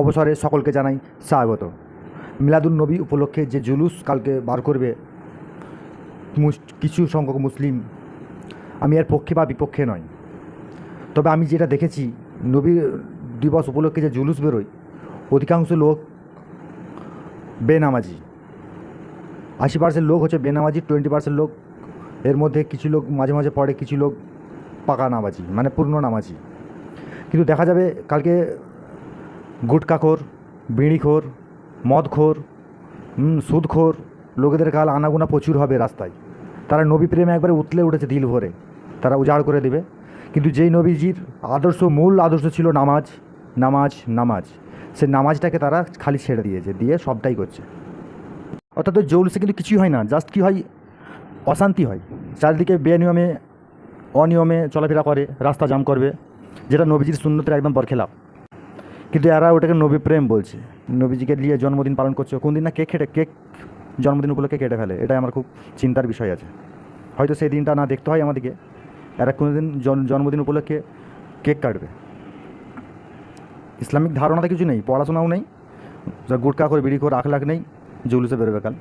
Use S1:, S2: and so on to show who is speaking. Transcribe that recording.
S1: অবসরে সকলকে জানাই স্বাগত। মিলাদুল নবী উপলক্ষে যে জুলুস কালকে বার করবে কিছু সংখ্যক মুসলিম, আমি এর পক্ষে বা বিপক্ষে নয় তবে আমি যেটা দেখেছি, নবী দিবস উপলক্ষে যে জুলুস বেরোয়, অধিকাংশ লোক বেনামাজি। আশি পার্সেন্ট লোক হচ্ছে বেনামাজি টোয়েন্টি পার্সেন্ট লোক, এর মধ্যে কিছু লোক মাঝে মাঝে পড়ে, কিছু লোক পাকা নামাজি মানে পূর্ণ নামাজি। কিন্তু দেখা যাবে কালকে গুটকাখোর, বিড়িখোর, মদখোর সুদখোর, লোকেদের কাল আনাগোনা প্রচুর হবে রাস্তায়। তারা নবী প্রেমে একবারে উতলে উঠেছে দিল ভরে। তারা উজাড় করে দেবে। কিন্তু যেই নবীজির আদর্শ, মূল আদর্শ ছিল নামাজ নামাজ নামাজ, সে নামাজটাকে তারা খালি ছেড়ে দিয়েছে, দিয়ে সবটাই করছে। অর্থাৎ ওই জৌলসে কিন্তু কিছুই হয় না, জাস্ট কী হয়? অশান্তি হয়। চারিদিকে বেনিয়মে, অনিয়মে চলাফেরা করে, রাস্তা জাম করবে, যেটা নবীজির শূন্যতের একদম বরখেলাপ কিন্তু এরা ওটাকে নবী প্রেম বলছে। নবীজিকে নিয়ে জন্মদিন পালন করছে। কোন দিন না কেক খেটে কেক জন্মদিন উপলক্ষে কেটে ফেলে। এটাই আমার খুব চিন্তার বিষয় আছে। হয়তো সেই দিনটা না দেখতে হয় আমাদেরকে। এরা কোনো দিন জন্মদিন উপলক্ষে কেক কাটবে। ইসলামিক ধারণাতে কিছু নেই। পড়াশোনাও নেই। গুটকা করে বিড়ি করে আখলাখ নেই। জুলুসে বেরোবে কাল।